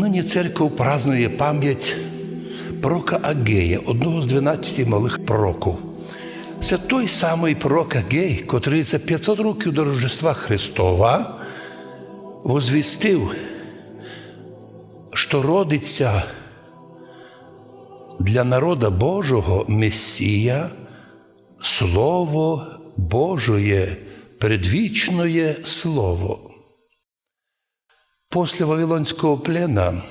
Нині церква празнує пам'ять пророка Агея, одного з 12 малих пророків. Це той самий пророк Агей, котрий за 500 років до Рождества Христова возвістив, що родиться для народа Божого Месія Слово Божоє, предвічне Слово. Після Вавилонського плена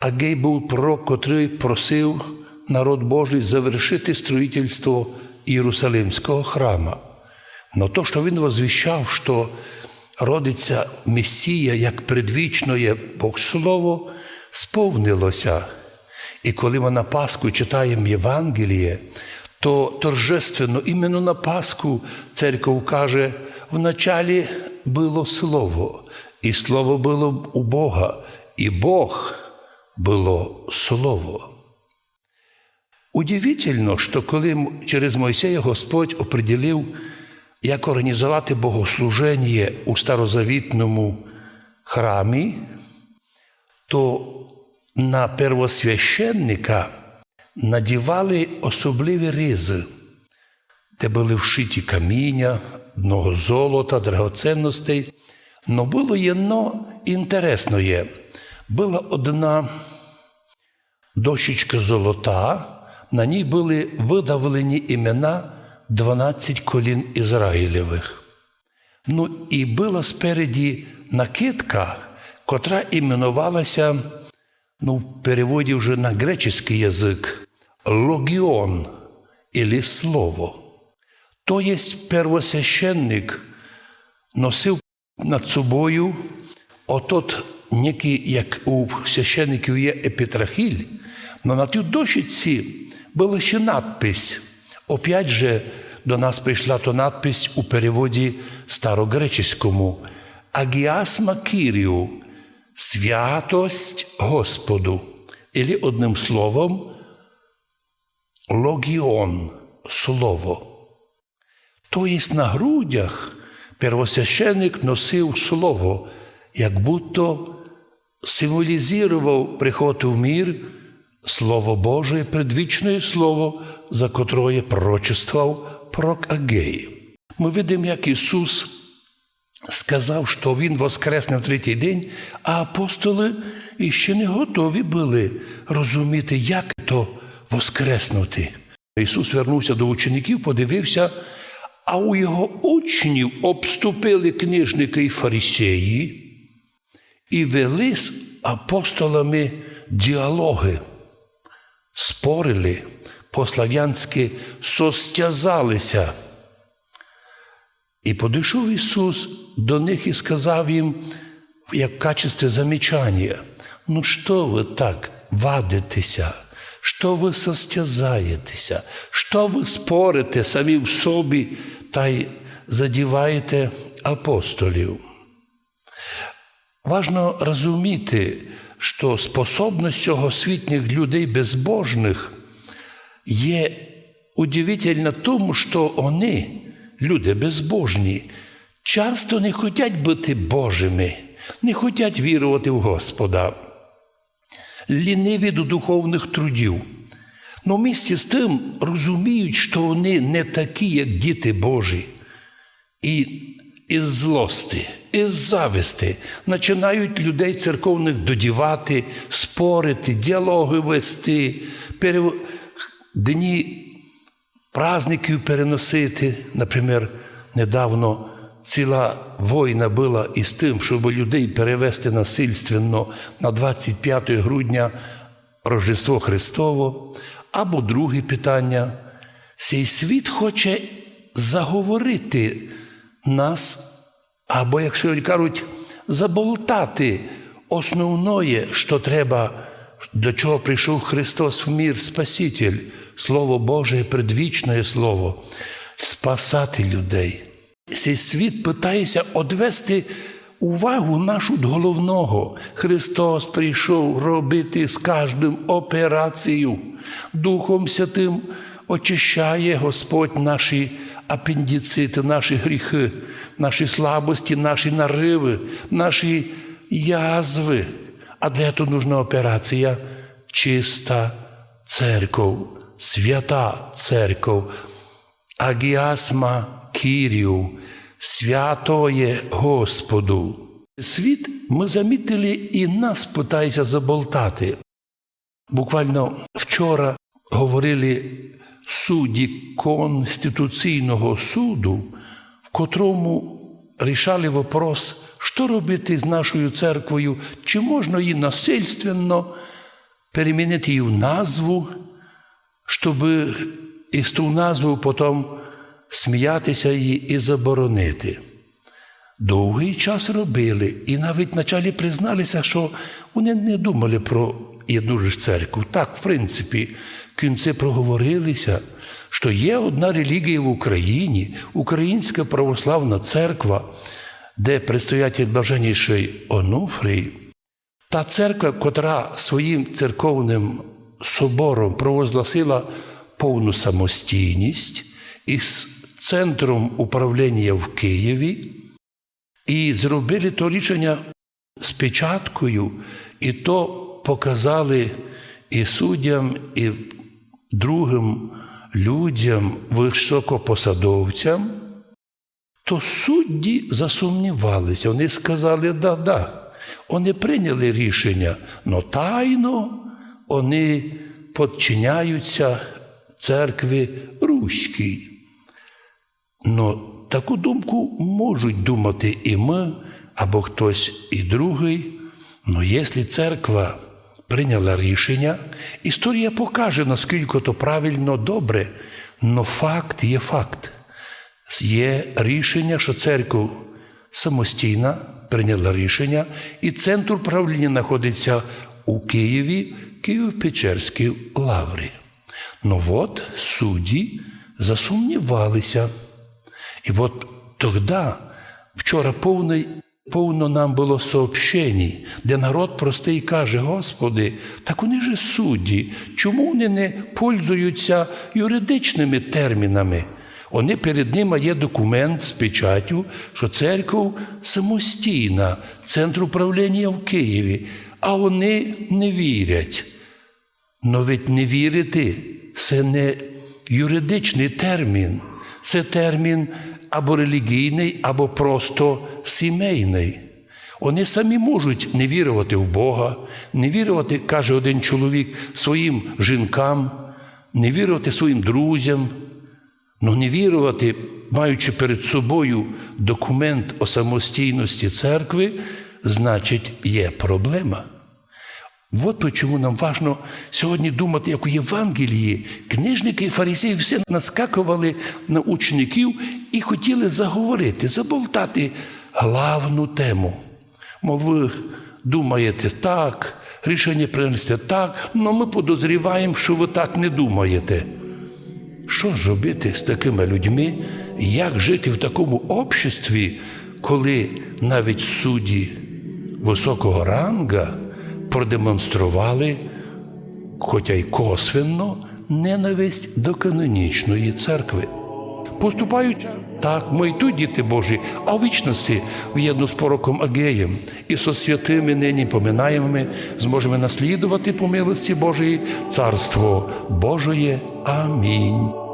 Агей був пророк, котрий просив народ Божий завершити строїтельство Єрусалимського храма. Но то, що він возвіщав, що родиться Месія як предвічне Бог Слово, сповнилося. І коли ми на Пасху читаємо Євангеліє, то торжественно іменно на Пасху церква каже, вначалі було Слово, і Слово було у Бога, і Бог було Слово. Удивительно, що коли через Мойсея Господь оприділив, як організувати богослуження у старозавітному храмі, то на первосвященника надівали особливі ризи, де були вшиті каміння, много золота, драгоценностей. Но було єдно інтересне. Була одна дощечка золота, на ній були видавлені імена 12 колін Ізраїлевих. Ну і була спереді накидка, котра іменувалася, ну, в переводі вже на греческий язик, логіон, или слово. То є первосвященник носив над собою отот некий, як у священників є епітрахіль, але на тій дощиці була ще надпись. Опять же, до нас прийшла то надпись у переводі старогреческому Агіасма Кірію святость Господу. Или одним словом, логіон слово. Тобто на грудях первосвященник носив слово, як будто символізував приход в мір Слово Боже, предвічне Слово, за котроє пророчествував пророк Агей. Ми видимо, як Ісус сказав, що Він воскресне в третій день, а апостоли іще не готові були розуміти, як то воскреснути. Ісус вернувся до учеників, подивився, а у його учнів обступили книжники і фарисеї і вели з апостолами діалоги, спорили, по-слав'янськи состязалися. І подійшов Ісус до них і сказав їм, як в качестві замічання, ну що ви так вадитеся? Що ви состязаєтеся, що ви спорите самі в собі та й задіваєте апостолів. Важно розуміти, що способність сьогосвітніх людей безбожних є удивительна тому, що вони, люди безбожні, часто не хочуть бути Божими, не хочуть вірувати в Господа ліниві до духовних трудів. Но місті з тим розуміють, що вони не такі, як діти Божі. І із злости, із зависти починають людей церковних додівати, спорити, діалоги вести, перев... дні праздників переносити. Наприклад, недавно ціла війна була із тим, щоб людей перевести насильственно на 25 грудня Рождество Христово. Або друге питання. Цей світ хоче заговорити нас, або, як сьогодні кажуть, заболтати основне, що треба, до чого прийшов Христос в мір, Спаситель, Слово Боже, предвічне Слово, спасати людей. Цей світ питається одвести увагу нашу до головного. Христос прийшов робити з кожним операцію. Духом Святим очищає Господь наші апендицити, наші гріхи, наші слабості, наші нариви, наші язви. А для этого нужна операція чиста церков, свята церков, агіасма Кірію, святоє Господу. Світ ми замітили і нас питається заболтати. Буквально вчора говорили судді Конституційного суду, в котрому рішали вопрос, що робити з нашою церквою, чи можна її насильственно перемінити її в назву, щоб із ту назву потім сміятися її і заборонити. Довгий час робили, і навіть вначалі призналися, що вони не думали про одну ж церкву. Так, в принципі, кінці проговорилися, що є одна релігія в Україні, Українська православна церква, де предстоятель блаженніший Онуфрій, та церква, котра своїм церковним собором провозгласила повну самостійність із центром управління в Києві, і зробили то рішення з печаткою, і то показали і суддям, і другим людям, високопосадовцям, то судді засумнівалися. Вони сказали, да, да. Вони прийняли рішення, але тайно вони підчиняються церкві Руській. Но таку думку можуть думати і ми, або хтось і другий. Но якщо церква прийняла рішення, історія покаже, наскільки то правильно добре. Но факт є факт. Є рішення, що церква самостійна прийняла рішення, і центр управління знаходиться у Києві, Києво-Печерській лаврі. Ну от судді засумнівалися. І от тоді, вчора повний, повно нам було сообщень, де народ простий каже, Господи, так вони ж судді, чому вони не пользуються юридичними термінами? Вони перед ними є документ з печаттю, що церква самостійна, центр управління в Києві, а вони не вірять. Но ведь не вірити це не юридичний термін, це термін або релігійний, або просто сімейний. Вони самі можуть не вірувати в Бога, не вірувати, каже один чоловік, своїм жінкам, не вірувати своїм друзям, але не вірувати, маючи перед собою документ о самостійності церкви, значить, є проблема. От чому нам важно сьогодні думати, як у Євангелії книжники і фарисеї все наскакували на учеників і хотіли заговорити, заболтати главну тему. Мов ви думаєте так, рішення принести так, але ми подозріваємо, що ви так не думаєте. Що ж робити з такими людьми, як жити в такому обществі, коли навіть судді високого ранга продемонстрували, хоча й косвенно, ненависть до канонічної церкви. Поступаючи так, ми й тут діти Божі, а в вічності в'єдно з пороком Агеєм і со святими нині поминаємими зможемо наслідувати по милості Божої Царство Божої. Амінь.